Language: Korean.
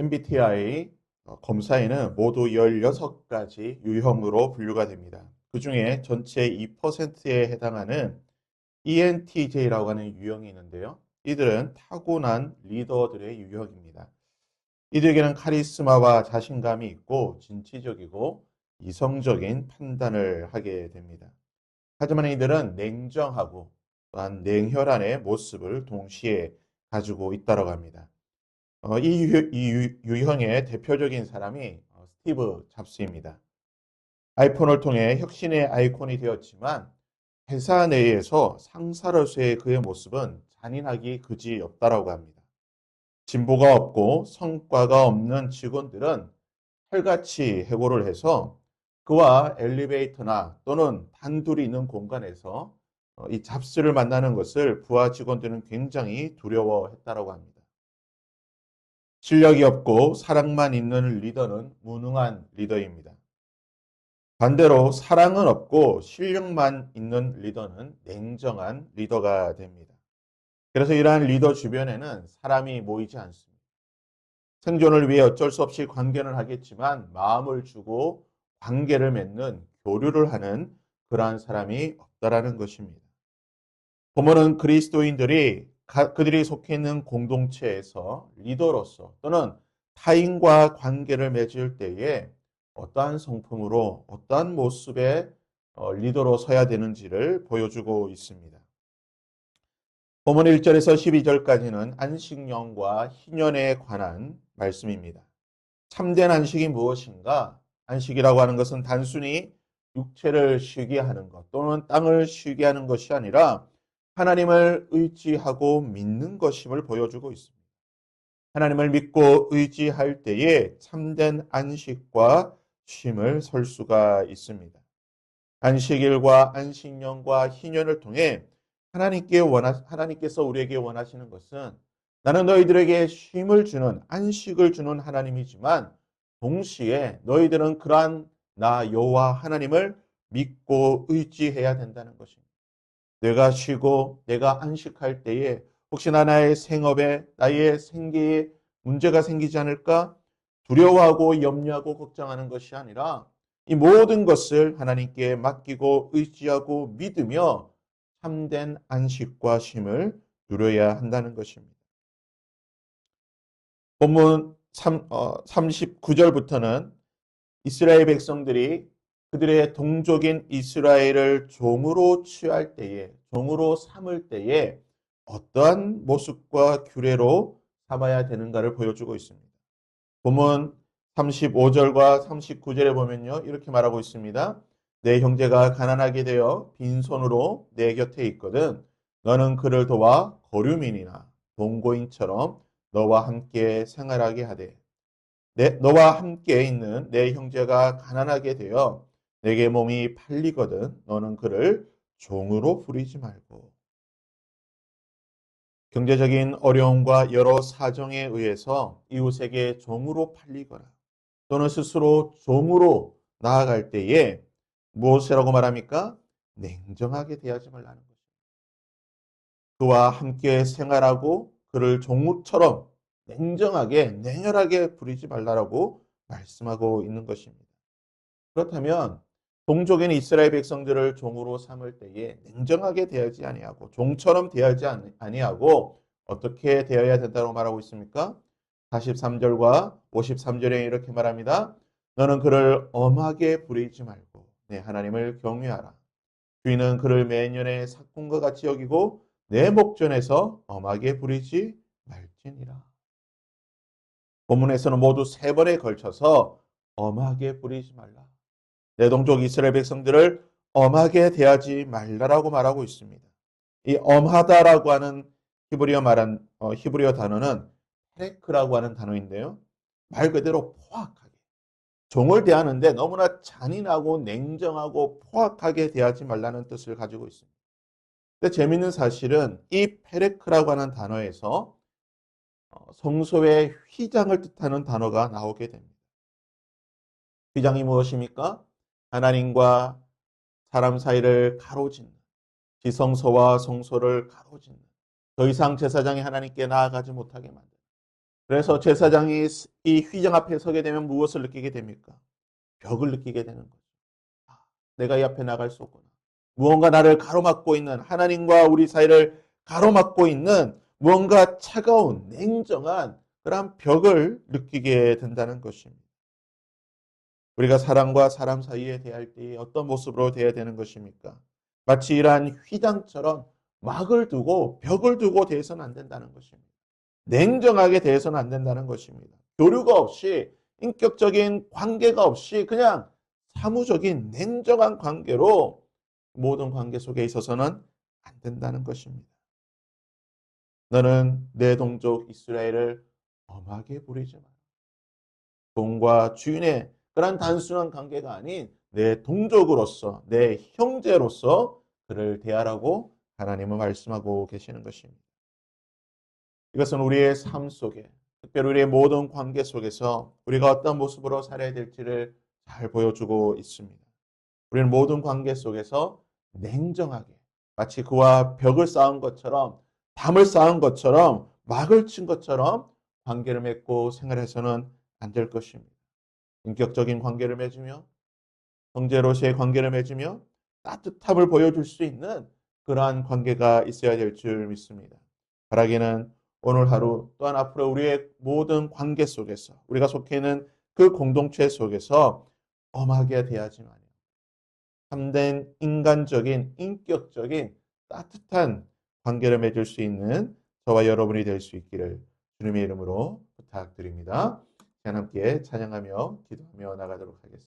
MBTI 어, 검사에는 모두 16가지 유형으로 분류가 됩니다. 그 중에 전체 2%에 해당하는 ENTJ라고 하는 유형이 있는데요. 이들은 타고난 리더들의 유형입니다. 이들에게는 카리스마와 자신감이 있고 진취적이고 이성적인 판단을 하게 됩니다. 하지만 이들은 냉정하고 또한 냉혈한의 모습을 동시에 가지고 있다고 합니다. 어, 이, 유, 이 유- 유형의 대표적인 사람이 어, 스티브 잡스입니다. 아이폰을 통해 혁신의 아이콘이 되었지만 회사 내에서 상사로서의 그의 모습은 잔인하기 그지 없다라고 합니다. 진보가 없고 성과가 없는 직원들은 칼같이 해고를 해서 그와 엘리베이터나 또는 단둘이 있는 공간에서 어, 이 잡스를 만나는 것을 부하 직원들은 굉장히 두려워했다라고 합니다. 실력이 없고 사랑만 있는 리더는 무능한 리더입니다. 반대로 사랑은 없고 실력만 있는 리더는 냉정한 리더가 됩니다. 그래서 이러한 리더 주변에는 사람이 모이지 않습니다. 생존을 위해 어쩔 수 없이 관계를 하겠지만 마음을 주고 관계를 맺는 교류를 하는 그러한 사람이 없다라는 것입니다. 부모는 그리스도인들이 가- 그들이 속해 있는 공동체에서 리더로서 또는 타인과 관계를 맺을 때에 어떠한 성품으로 어떠한 모습의 어, 리더로 서야 되는지를 보여주고 있습니다. 본문 1절에서 12절까지는 안식년과 희년에 관한 말씀입니다. 참된 안식이 무엇인가? 안식이라고 하는 것은 단순히 육체를 쉬게 하는 것 또는 땅을 쉬게 하는 것이 아니라 하나님을 의지하고 믿는 것임을 보여주고 있습니다. 하나님을 믿고 의지할 때에 참된 안식과 쉼을 설 수가 있습니다. 안식일과 안식년과 희년을 통해 하나님께 원하, 하나님께서 우리에게 원하시는 것은 나는 너희들에게 쉼을 주는 안식을 주는 하나님이지만 동시에 너희들은 그러한 나 여호와 하나님을 믿고 의지해야 된다는 것입니다. 내가 쉬고 내가 안식할 때에 혹시나 나의 생업에 나의 생계에 문제가 생기지 않을까 두려워하고 염려하고 걱정하는 것이 아니라 이 모든 것을 하나님께 맡기고 의지하고 믿으며 참된 안식과 쉼을 누려야 한다는 것입니다. 본문 3, 39절부터는 이스라엘 백성들이 그들의 동족인 이스라엘을 종으로 취할 때에, 종으로 삼을 때에 어떠한 모습과 규례로 삼아야 되는가를 보여주고 있습니다. 본문 35절과 39절에 보면요. 이렇게 말하고 있습니다. 내 형제가 가난하게 되어 빈손으로 내 곁에 있거든. 너는 그를 도와 거류민이나 동고인처럼 너와 함께 생활하게 하되 내, 너와 함께 있는 내 형제가 가난하게 되어 내게 몸이 팔리거든 너는 그를 종으로 부리지 말고 경제적인 어려움과 여러 사정에 의해서 이웃에게 종으로 팔리거나 또는 스스로 종으로 나아갈 때에 무엇이라고 말합니까? 냉정하게 대하지 말라는 것입니다. 그와 함께 생활하고 그를 종처럼 냉정하게 냉혈하게 부리지 말라라고 말씀하고 있는 것입니다. 그렇다면 동족인 이스라엘 백성들을 종으로 삼을 때에 냉정하게 대하지 아니하고 종처럼 대하지 아니하고 어떻게 대해야 된다고 말하고 있습니까? 43절과 53절에 이렇게 말합니다. 너는 그를 엄하게 부리지 말고 내 하나님을 경외하라. 주인은 그를 매년의 사건과 같이 여기고 내 목전에서 엄하게 부리지 말지니라. 본문에서는 모두 세 번에 걸쳐서 엄하게 부리지 말라. 내 동족 이스라엘 백성들을 엄하게 대하지 말라라고 말하고 있습니다. 이 엄하다라고 하는 히브리어 말한 어, 히브리어 단어는 페레크라고 하는 단어인데요. 말 그대로 포악하게 종을 대하는데 너무나 잔인하고 냉정하고 포악하게 대하지 말라는 뜻을 가지고 있습니다. 근데 재밌는 사실은 이 페레크라고 하는 단어에서 어, 성소의 휘장을 뜻하는 단어가 나오게 됩니다. 휘장이 무엇입니까? 하나님과 사람 사이를 가로짓는 지성소와 성소를 가로짓는 더 이상 제사장이 하나님께 나아가지 못하게 만드는 그래서 제사장이 이 휘장 앞에 서게 되면 무엇을 느끼게 됩니까? 벽을 느끼게 되는 거죠. 아, 내가 이 앞에 나갈 수 없구나. 무언가 나를 가로막고 있는 하나님과 우리 사이를 가로막고 있는 무언가 차가운 냉정한 그런 벽을 느끼게 된다는 것입니다. 우리가 사람과 사람 사이에 대할 때 어떤 모습으로 대해야 되는 것입니까? 마치 이러한 휘장처럼 막을 두고 벽을 두고 대해서는 안 된다는 것입니다. 냉정하게 대해서는 안 된다는 것입니다. 교류가 없이 인격적인 관계가 없이 그냥 사무적인 냉정한 관계로 모든 관계 속에 있어서는 안 된다는 것입니다. 너는 내 동족 이스라엘을 엄하게 부리지 마. 종과 주인의 그런 단순한 관계가 아닌 내 동족으로서 내 형제로서 그를 대하라고 하나님은 말씀하고 계시는 것입니다. 이것은 우리의 삶 속에 특별히 우리의 모든 관계 속에서 우리가 어떤 모습으로 살아야 될지를 잘 보여주고 있습니다. 우리는 모든 관계 속에서 냉정하게 마치 그와 벽을 쌓은 것처럼 담을 쌓은 것처럼 막을 친 것처럼 관계를 맺고 생활해서는 안 될 것입니다. 인격적인 관계를 맺으며 형제로서의 관계를 맺으며 따뜻함을 보여줄 수 있는 그러한 관계가 있어야 될 줄 믿습니다. 바라기는 오늘 하루 또한 앞으로 우리의 모든 관계 속에서 우리가 속해 있는 그 공동체 속에서 엄하게 대하지 마니 참된 인간적인 인격적인 따뜻한 관계를 맺을 수 있는 저와 여러분이 될 수 있기를 주님의 이름으로 부탁드립니다. 함께 찬양하며 기도하며 나가도록 하겠습니다.